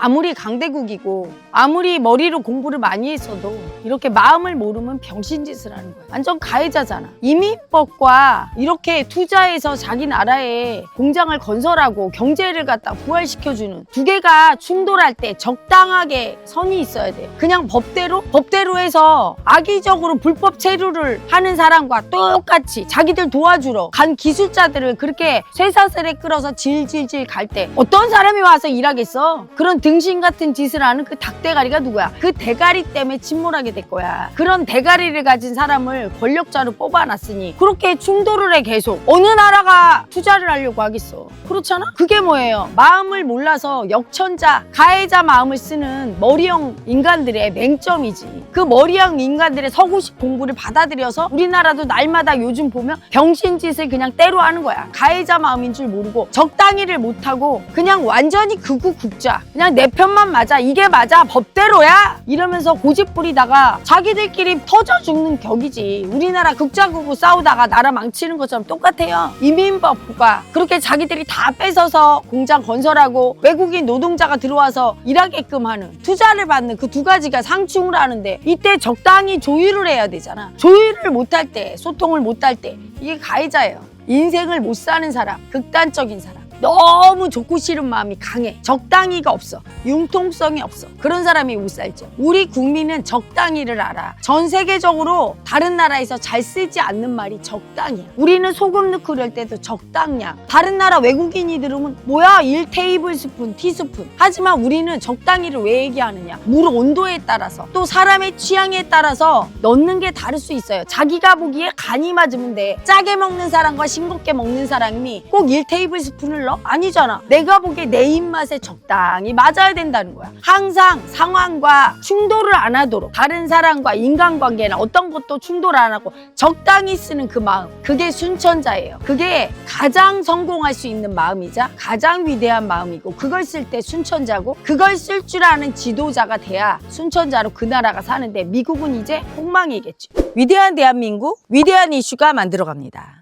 아무리 강대국이고 아무리 머리로 공부를 많이 했어도 이렇게 마음을 모르면 병신짓을 하는 거야. 완전 가해자잖아. 이민법과 이렇게 투자해서 자기 나라에 공장을 건설하고 경제를 갖다 부활시켜주는 두 개가 충돌할 때 적당하게 선이 있어야 돼요. 그냥 법대로 법대로 해서 악의적으로 불법 체류를 하는 사람과 똑같이 자기들 도와주러 간 기술자들을 그렇게 쇠사슬에 끌어서 질질질 갈 때 어떤 사람이 와서 일하겠어? 그런 등신 같은 짓을 하는 그 닭대가리가 누구야? 그 대가리 때문에 침몰하게 될 거야. 그런 대가리를 가진 사람을 권력자로 뽑아놨으니 그렇게 충돌을 해 계속 어느 나라가 투자를 하려고 하겠어? 그렇잖아? 그게 뭐예요? 마음을 몰라서 역천자, 가해자 마음을 쓰는 머리형 인간들의 맹점이지. 그 머리형 인간들의 서구식 공부를 받아들여서 우리나라도 날마다 요즘 보면 병신짓을 그냥 때로 하는 거야. 가해자 마음인 줄 모르고 적당히를 못하고 그냥 완전히 극우 국자. 그냥 내 편만 맞아. 이게 맞아. 법대로야. 이러면서 고집 부리다가 자기들끼리 터져 죽는 격이지. 우리나라 극자극우 싸우다가 나라 망치는 것처럼 똑같아요. 이민법과 그렇게 자기들이 다 뺏어서 공장 건설하고 외국인 노동자가 들어와서 일하게끔 하는 투자를 받는 그 두 가지가 상충을 하는데 이때 적당히 조율을 해야 되잖아. 조율을 못할 때, 소통을 못할 때 이게 가해자예요. 인생을 못 사는 사람, 극단적인 사람. 너무 좋고 싫은 마음이 강해. 적당히가 없어. 융통성이 없어. 그런 사람이 못 살죠. 우리 국민은 적당히를 알아. 전 세계적으로 다른 나라에서 잘 쓰지 않는 말이 적당이야. 우리는 소금 넣고 그럴 때도 적당량. 다른 나라 외국인이 들으면 뭐야 1테이블 스푼, 티스푼. 하지만 우리는 적당히를 왜 얘기하느냐. 물 온도에 따라서 또 사람의 취향에 따라서 넣는 게 다를 수 있어요. 자기가 보기에 간이 맞으면 돼. 짜게 먹는 사람과 싱겁게 먹는 사람이 꼭 1테이블 스푼을 넣어? 아니잖아. 내가 보기에 내 입맛에 적당히 맞아야 된다는 거야. 항상 상황과 충돌을 안 하도록 다른 사람과 인간관계나 어떤 것도 충돌 안 하고 적당히 쓰는 그 마음. 그게 순천자예요. 그게 가장 성공할 수 있는 마음이자 가장 위대한 마음이고 그걸 쓸 때 순천자고 그걸 쓸 줄 아는 지도자가 돼야 순천자로 그 나라가 사는데 미국은 이제 폭망이겠죠. 위대한 대한민국, 위대한 이슈가 만들어갑니다.